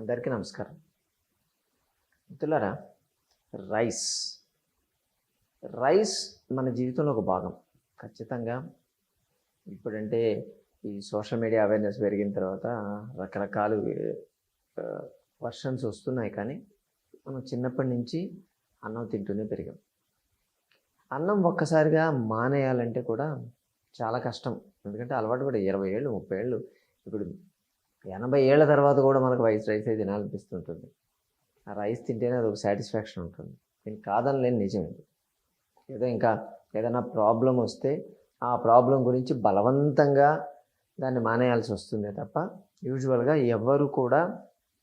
అందరికీ నమస్కారం. మిత్రులారా రైస్. రైస్ మన జీవితంలో ఒక భాగం. ఖచ్చితంగా ఇప్పుడంటే ఈ సోషల్ మీడియా అవేర్నెస్ పెరిగిన తర్వాత రకరకాలు వర్షన్స్ వస్తున్నాయి కానీ మనం చిన్నప్పటి నుంచి అన్నం తింటూనే పెరిగాం. అన్నం ఒక్కసారిగా మానేయాలంటే కూడా చాలా కష్టం. ఎందుకంటే అలవాటు కూడా ఇరవై ఏళ్ళు ముప్పై ఏళ్ళు ఇప్పుడు ఎనభై ఏళ్ళ తర్వాత కూడా మనకు వైస్ రైస్ అయితే తినాలనిపిస్తుంటుంది. ఆ రైస్ తింటేనే అది ఒక సాటిస్ఫాక్షన్ ఉంటుంది. నేను కాదనలేని నిజం ఇది. ఏదో ఇంకా ఏదైనా ప్రాబ్లం వస్తే ఆ ప్రాబ్లం గురించి బలవంతంగా దాన్ని మానేయాల్సి వస్తుందే తప్ప యూజువల్గా ఎవరు కూడా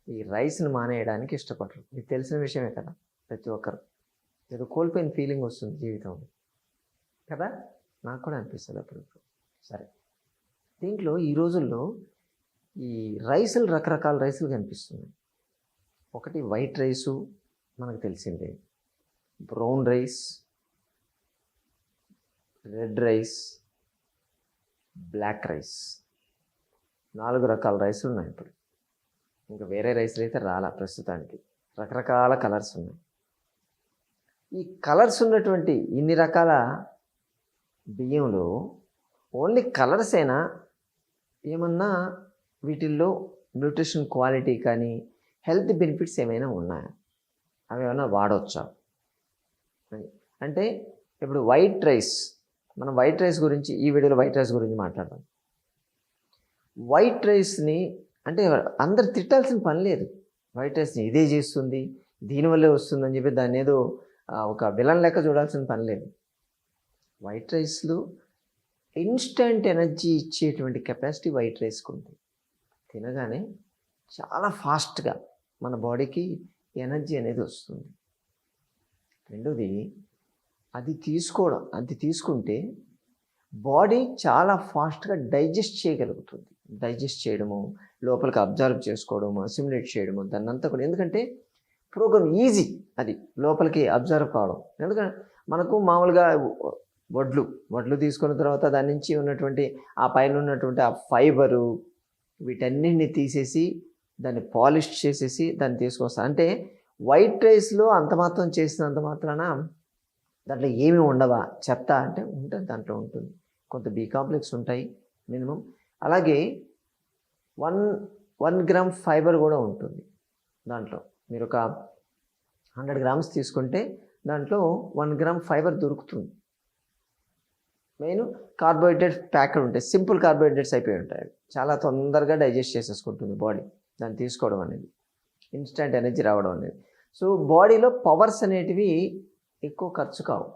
ఈ రైస్ని మానేయడానికి ఇష్టపడరు. మీకు తెలిసిన విషయమే కదా ప్రతి ఒక్కరు. ఏదో కోల్పోయిన ఫీలింగ్ వస్తుంది జీవితంలో. కదా? నాకు కూడా అనిపిస్తుంది అప్పుడప్పుడు. సరే. దీంట్లో ఈ రోజుల్లో ఈ రైసులు రకరకాల రైసులు కనిపిస్తున్నాయి. ఒకటి వైట్ రైసు మనకు తెలిసిందే. Brown rice red rice black rice. నాలుగు రకాల రైసులు ఉన్నాయి ఇప్పుడు. ఇంకా వేరే రైసులు అయితే రాలా ప్రస్తుతానికి. రకరకాల కలర్స్ ఉన్నాయి. ఈ కలర్స్ ఉన్నటువంటి ఇన్ని రకాల బియ్యంలో ఓన్లీ కలర్సేనా ఏమన్నా వీటిల్లో న్యూట్రిషన్ క్వాలిటీ కానీ హెల్త్ బెనిఫిట్స్ ఏమైనా ఉన్నాయా? అవి ఏమైనా వాడవచ్చా అంటే ఇప్పుడు వైట్ రైస్ మనం వైట్ రైస్ గురించి ఈ వీడియోలో వైట్ రైస్ గురించి మాట్లాడదాం. వైట్ రైస్ని అంటే అందరు తిట్టాల్సిన పని లేదు. వైట్ రైస్ని ఇదే చేస్తుంది దీనివల్లే వస్తుందని చెప్పి దాన్ని ఏదో ఒక విలన్ లెక్క చూడాల్సిన పని లేదు. వైట్ రైస్లో ఇన్స్టంట్ ఎనర్జీ ఇచ్చేటువంటి కెపాసిటీ వైట్ రైస్కి ఉంది. తినగానే చాలా ఫాస్ట్గా మన బాడీకి ఎనర్జీ అనేది వస్తుంది. రెండోది అది తీసుకోవడం అది తీసుకుంటే బాడీ చాలా ఫాస్ట్గా డైజెస్ట్ చేయగలుగుతుంది. డైజెస్ట్ చేయడము లోపలికి అబ్జర్వ్ చేసుకోవడము అసిమ్యులేట్ చేయడము దాన్ని అంతా కూడా. ఎందుకంటే ప్రోగ్రామ్ ఈజీ అది లోపలికి అబ్జర్వ్ కావడం. ఎందుకంటే మనకు మామూలుగా వడ్లు వడ్లు తీసుకున్న తర్వాత దాని నుంచి ఉన్నటువంటి ఆ పైన ఉన్నటువంటి ఆ ఫైబరు వీటన్నిటిని తీసేసి దాన్ని పాలిష్ చేసేసి దాన్ని తీసుకొస్తా. అంటే వైట్ రైస్లో అంత మాత్రం చేసినంత మాత్రాన దాంట్లో ఏమి ఉండవా? చెత్త అంటే ఉంటుంది దాంట్లో ఉంటుంది. కొంత బీ కాంప్లెక్స్ ఉంటాయి మినిమం. అలాగే వన్ వన్ గ్రామ్ ఫైబర్ కూడా ఉంటుంది దాంట్లో. మీరు ఒక హండ్రెడ్ గ్రామ్స్ తీసుకుంటే దాంట్లో వన్ గ్రామ్ ఫైబర్ దొరుకుతుంది. మెయిన్ కార్బోహైడ్రేట్స్ ప్యాక్డ్ ఉంటాయి. సింపుల్ కార్బోహైడ్రేట్స్ అయిపోయి ఉంటాయి. చాలా తొందరగా డైజెస్ట్ చేసేసుకుంటుంది బాడీ. దాన్ని తీసుకోవడం అనేది. ఇన్స్టెంట్ ఎనర్జీ రావడం అనేది. సో బాడీలో పవర్స్ అనేటివి ఎక్కువ ఖర్చు కావు.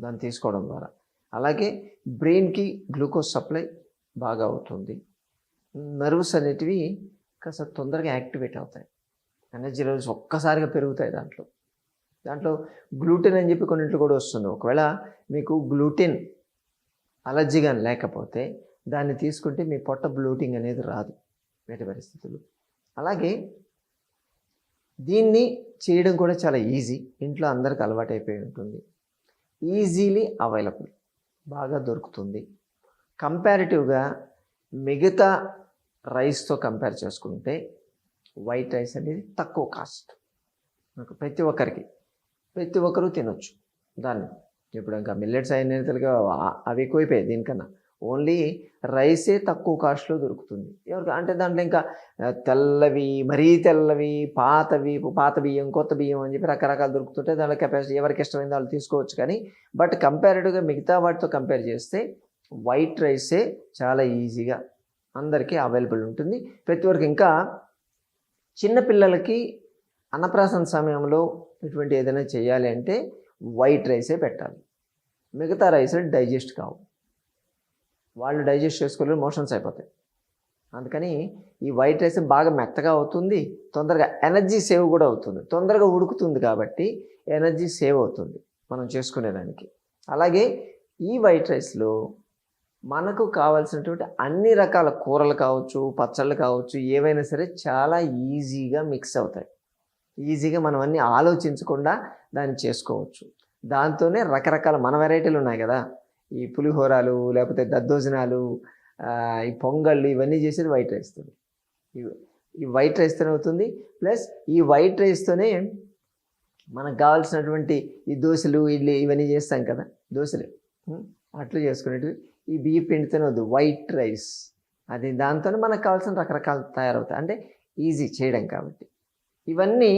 దాన్ని తీసుకోవడం ద్వారా. అలాగే బ్రెయిన్కి గ్లూకోజ్ సప్లై బాగా అవుతుంది. నర్వ్స్ అనేటివి కాస్త తొందరగా యాక్టివేట్ అవుతాయి. ఎనర్జీ లెవెల్స్ ఒక్కసారిగా పెరుగుతాయి దాంట్లో. దాంట్లో గ్లూటెన్ అని చెప్పి కొన్నింటిలో కూడా వస్తుంది ఒకవేళ మీకు గ్లూటెన్ అలర్జీ కానీ లేకపోతే దాన్ని తీసుకుంటే మీ పొట్ట బ్లూటింగ్ అనేది రాదు వేటి పరిస్థితులు అలాగే దీన్ని చేయడం కూడా చాలా ఈజీ. ఇంట్లో అందరికి అలవాటు అయిపోయి ఉంటుంది. Easily available. బాగా దొరుకుతుంది. కంపారిటివ్గా మిగతా రైస్తో కంపేర్ చేసుకుంటే వైట్ రైస్ అనేది తక్కువ కాస్ట్. ప్రతి ఒక్కరికి. ప్రతి ఒక్కరూ తినొచ్చు దాన్ని. ఇప్పుడు ఇంకా మిల్లెట్స్ అయినట్టుగా అవి ఎక్కువైపోయాయి దీనికన్నా. ఓన్లీ రైసే తక్కువ కాస్ట్లో దొరుకుతుంది. ఎవరికి? అంటే దాంట్లో ఇంకా తెల్లవి మరీ తెల్లవి పాతవి పాత బియ్యం కొత్త బియ్యం అని చెప్పి రకరకాలు దొరుకుతుంటే దాంట్లో కెపాసిటీ ఎవరికి ఇష్టమైంది వాళ్ళు తీసుకోవచ్చు కానీ బట్ కంపారిటివ్గా మిగతా వాటితో కంపేర్ చేస్తే వైట్ రైసే చాలా ఈజీగా అందరికీ అవైలబుల్ ఉంటుంది. ప్రతి ఒక్కరికి ఇంకా చిన్నపిల్లలకి అన్నప్రాసన సమయంలో ఇటువంటి ఏదైనా చేయాలి అంటే వైట్ రైసే పెట్టాలి. మిగతా రైస్ డైజెస్ట్ కావు. వాళ్ళు డైజెస్ట్ చేసుకోలేరు మోషన్స్ అయిపోతాయి. అందుకని ఈ వైట్ రైస్ బాగా మెత్తగా అవుతుంది తొందరగా ఎనర్జీ సేవ్ కూడా అవుతుంది. తొందరగా ఉడుకుతుంది కాబట్టి ఎనర్జీ సేవ్ అవుతుంది మనం చేసుకునేదానికి అలాగే ఈ వైట్ రైస్లో మనకు కావాల్సినటువంటి అన్ని రకాల కూరలు కావచ్చు పచ్చళ్ళు కావచ్చు ఏవైనా సరే చాలా ఈజీగా మిక్స్ అవుతాయి. ఈజీగా మనం అన్నీ ఆలోచించకుండా దాన్ని చేసుకోవచ్చు. దాంతోనే రకరకాల మన వెరైటీలు ఉన్నాయి కదా. ఈ పులిహోరాలు లేకపోతే దద్దోజనాలు ఈ పొంగళ్ళు ఇవన్నీ చేసేది వైట్ రైస్తో ఈ వైట్ రైస్తోనే అవుతుంది. ప్లస్ ఈ వైట్ రైస్తోనే మనకు కావాల్సినటువంటి ఈ దోశలు ఇడ్లీ ఇవన్నీ చేస్తాం కదా. దోశలు. అట్లా అట్లు చేసుకునేటివి. ఈ బియ్య పిండితోనే వద్దు వైట్ రైస్ అది దాంతోనే మనకు కావాల్సిన రకరకాలు తయారవుతాయి. అంటే ఈజీ చేయడం కాబట్టి. ఇవన్నీ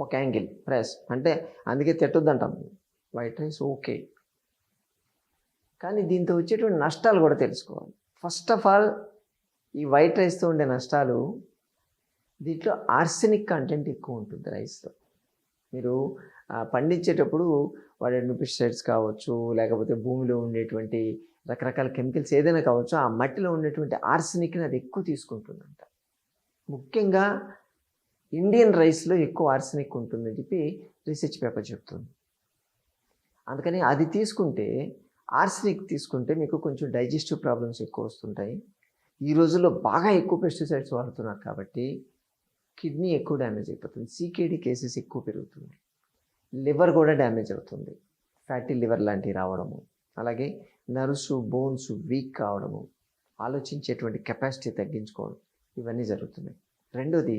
ఒక యాంగిల్ ప్రెస్. అంటే అందుకే తిట్టొద్దంటాం. White rice okay. కానీ దీంతో వచ్చేటువంటి నష్టాలు కూడా తెలుసుకోవాలి. ఫస్ట్ ఆఫ్ ఆల్ ఈ వైట్ రైస్తో ఉండే నష్టాలు దీంట్లో ఆర్సెనిక్ కంటెంట్ ఎక్కువ ఉంటుంది రైస్లో. మీరు పండించేటప్పుడు వాడే పెస్టిసైడ్స్ కావచ్చు లేకపోతే భూమిలో ఉండేటువంటి రకరకాల కెమికల్స్ ఏదైనా కావచ్చు ఆ మట్టిలో ఉండేటువంటి ఆర్సెనిక్ని అది ఎక్కువ తీసుకుంటుందంట. ముఖ్యంగా ఇండియన్ రైస్లో ఎక్కువ ఆర్సెనిక్ ఉంటుందని చెప్పి రీసెర్చ్ పేపర్ చెప్తుంది. అందుకని అది తీసుకుంటే ఆర్సెనిక్ తీసుకుంటే మీకు కొంచెం డైజెస్టివ్ ప్రాబ్లమ్స్ ఎక్కువ వస్తుంటాయి. ఈ రోజుల్లో బాగా ఎక్కువ పెస్టిసైడ్స్ వాడుతున్నారు కాబట్టి కిడ్నీ ఎక్కువ డ్యామేజ్ అయిపోతుంది. సీకేడీ కేసెస్ ఎక్కువ పెరుగుతుంది. లివర్ కూడా డ్యామేజ్ అవుతుంది. ఫ్యాటీ లివర్ లాంటివి రావడము అలాగే నర్వ్స్ బోన్స్ వీక్ కావడము ఆలోచించేటువంటి కెపాసిటీ తగ్గించుకోవడం ఇవన్నీ జరుగుతున్నాయి. రెండోది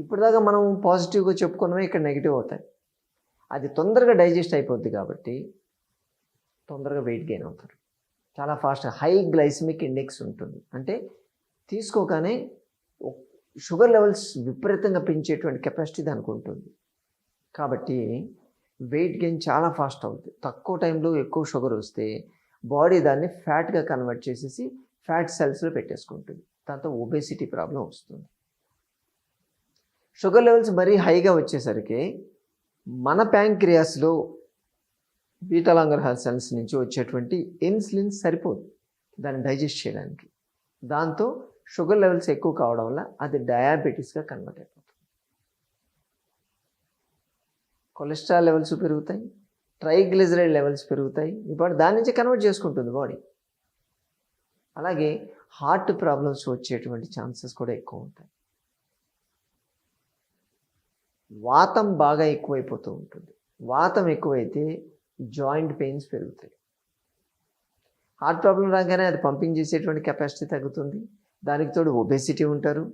ఇప్పటిదాకా మనం పాజిటివ్గా చెప్పుకున్నామే ఇక్కడ నెగిటివ్ అవుతాయి. అది తొందరగా డైజెస్ట్ అయిపోద్ది కాబట్టి తొందరగా వెయిట్ గెయిన్ అవుతారు. చాలా ఫాస్ట్ హై గ్లైసమిక్ ఇండెక్స్ ఉంటుంది. అంటే తీసుకోగానే షుగర్ లెవెల్స్ విపరీతంగా పెంచేటువంటి కెపాసిటీ దానికి ఉంటుంది. కాబట్టి వెయిట్ గెయిన్ చాలా ఫాస్ట్ అవుతుంది తక్కువ టైంలో ఎక్కువ షుగర్ వస్తే బాడీ దాన్ని ఫ్యాట్గా కన్వర్ట్ చేసేసి ఫ్యాట్ సెల్స్లో పెట్టేసుకుంటుంది. దాంతో ఒబేసిటీ ప్రాబ్లం వస్తుంది. షుగర్ లెవెల్స్ మరీ హైగా వచ్చేసరికి మన ప్యాంక్రియాస్లో బీటాలాంగర్ సెల్స్ నుంచి వచ్చేటువంటి ఇన్సులిన్ సరిపోదు దాన్ని డైజెస్ట్ చేయడానికి. దాంతో షుగర్ లెవెల్స్ ఎక్కువ కావడం వల్ల అది డయాబెటీస్గా కన్వర్ట్ అయిపోతుంది. కొలెస్ట్రాల్ లెవెల్స్ పెరుగుతాయి ట్రైగ్లిజరైడ్ లెవెల్స్ పెరుగుతాయి ఇప్పుడు దాని నుంచి కన్వర్ట్ చేసుకుంటుంది బాడీ. అలాగే హార్ట్ ప్రాబ్లమ్స్ వచ్చేటువంటి ఛాన్సెస్ కూడా ఎక్కువ ఉంటాయి. వాతం బాగా ఎక్కువైపోతూ ఉంటుంది. వాతం ఎక్కువైతే జాయింట్ పెయిన్స్ పెరుగుతాయి. హార్ట్ ప్రాబ్లం రాగానే అది పంపింగ్ చేసేటువంటి కెపాసిటీ తగ్గుతుంది. దానికి తోడు ఒబెసిటీ ఉంటారు.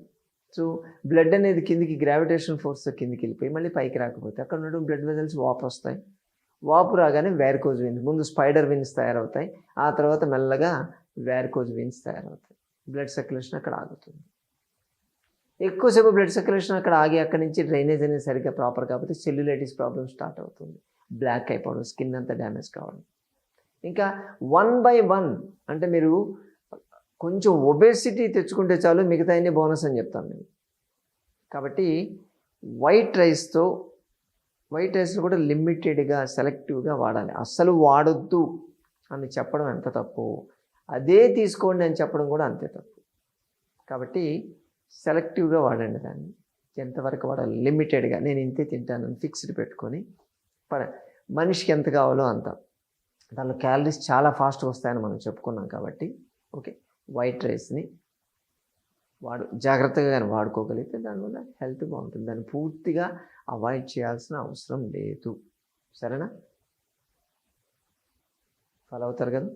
సో బ్లడ్ అనేది కిందికి గ్రావిటేషన్ ఫోర్స్తో కిందికి వెళ్ళిపోయి మళ్ళీ పైకి రాకపోతే అక్కడ నుండి బ్లడ్ వెజల్స్ వాపు వస్తాయి. వాపు రాగానే వ్యారికోజ్ విన్స్ ముందు స్పైడర్ విన్స్ తయారవుతాయి. ఆ తర్వాత మెల్లగా వ్యారికోజ్ విన్స్ తయారవుతాయి. బ్లడ్ సర్క్యులేషన్ అక్కడ ఆగుతుంది. ఎక్కువసేపు బ్లడ్ సర్క్యులేషన్ అక్కడ ఆగి అక్కడి నుంచి డ్రైనేజ్ అనేది సరిగ్గా ప్రాపర్ కాకపోతే సెల్యులైటిస్ ప్రాబ్లమ్ స్టార్ట్ అవుతుంది. బ్లాక్ అయిపోవడం స్కిన్ అంతా డ్యామేజ్ కావడం. ఇంకా వన్ బై వన్ అంటే మీరు కొంచెం ఒబేసిటీ తెచ్చుకుంటే చాలు మిగతా అన్ని బోనస్ అని చెప్తాను నేను. కాబట్టి వైట్ రైస్తో వైట్ రైస్లో కూడా లిమిటెడ్గా సెలెక్టివ్గా వాడాలి. అస్సలు వాడొద్దు అని చెప్పడం ఎంత తప్పు? అదే తీసుకోండి అని చెప్పడం కూడా అంతే తప్పు. కాబట్టి సెలెక్టివ్గా వాడండి దాన్ని. ఎంతవరకు వాడాలి లిమిటెడ్గా నేను ఇంతే తింటానని ఫిక్స్డ్ పెట్టుకొని పడ మనిషికి ఎంత కావాలో అంత. దానిలో క్యాలరీస్ చాలా ఫాస్ట్గా వస్తాయని మనం చెప్పుకున్నాం కాబట్టి ఓకే. వైట్ రైస్ని వాడు జాగ్రత్తగా కానీ వాడుకోగలిగితే దానివల్ల హెల్త్ బాగుంటుంది. దాన్ని పూర్తిగా అవాయిడ్ చేయాల్సిన అవసరం లేదు. సరేనా? ఫాలో అవుతారు కదా?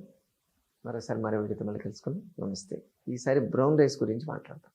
మరోసారి మరో వీడియోతో మళ్ళీ కలుసుకుని నమస్తే. ఈసారి బ్రౌన్ రైస్ గురించి మాట్లాడతాం